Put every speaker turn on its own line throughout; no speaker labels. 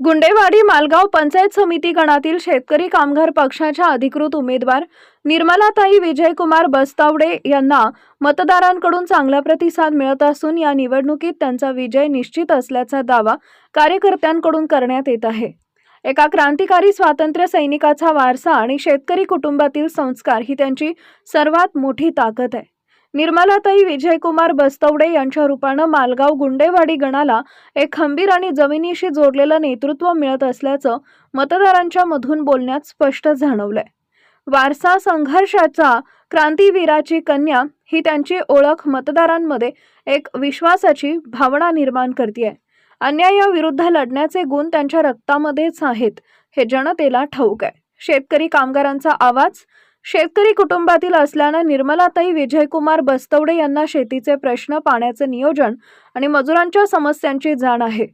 गुंडेवाडी मालगाव पंचायत समिती गणातील शेतकरी कामगार पक्षाच्या अधिकृत उमेदवार निर्मलाताई विजयकुमार बस्तावडे यांना मतदारांकडून चांगला प्रतिसाद मिळत असून या निवडणुकीत त्यांचा विजय निश्चित असल्याचा दावा कार्यकर्त्यांकडून करण्यात येत आहे. एका क्रांतिकारी स्वातंत्र्य सैनिकाचा वारसा आणि शेतकरी कुटुंबातील संस्कार ही त्यांची सर्वात मोठी ताकद आहे. निर्मलाताई विजयकुमार बस्तवडे यांच्या रूपानं मालगाव गुंडेवाडी गणाला एक खंबीर आणि जमिनीशी जोडलेलं नेतृत्व मिळत असल्याचं मतदारांच्या मधून बोलण्यात स्पष्ट जाणवलंय. वारसा संघर्षाचा क्रांतीवीराची कन्या ही त्यांची ओळख मतदारांमध्ये एक विश्वासाची भावना निर्माण करते अन्यायाविरुद्ध लढण्याचे गुण त्यांच्या रक्तामध्येच आहेत हे जनतेला ठाऊक आहे. शेतकरी कामगारांचा आवाज शेतकरी कुटुंबातील असल्यानं निर्मलाताई विजयकुमार बस्तवडे यांना शेतीचे प्रश्न पाण्याचे नियोजन आणि मजुरांच्या समस्यांची जाण आहे.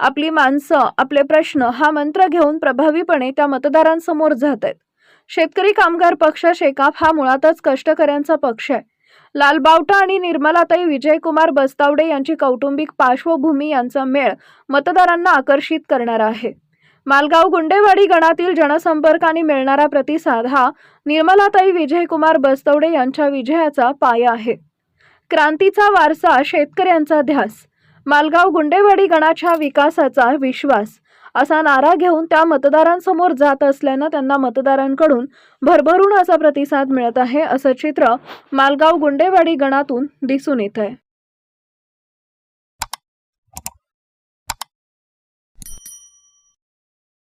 आपली माणसं आपले प्रश्न हा मंत्र घेऊन प्रभावीपणे त्या मतदारांसमोर जात आहेत. शेतकरी कामगार पक्ष शेकाप हा मुळातच कष्टकऱ्यांचा पक्ष आहे. लालबावटा आणि निर्मलाताई विजयकुमार बस्तावडे यांची कौटुंबिक पार्श्वभूमी यांचा मेळ मतदारांना आकर्षित करणारा आहे. मालगाव गुंडेवाडी गणातील जनसंपर्काने मिळणारा प्रतिसाद हा निर्मलाताई विजयकुमार बस्तवडे यांच्या विजयाचा पाया आहे. क्रांतीचा वारसा शेतकऱ्यांचा ध्यास मालगाव गुंडेवाडी गणाच्या विकासाचा विश्वास असा नारा घेऊन त्या मतदारांसमोर जात असल्यानं त्यांना मतदारांकडून भरभरून असा प्रतिसाद मिळत आहे असं चित्र मालगाव गुंडेवाडी गणातून दिसून येत आहे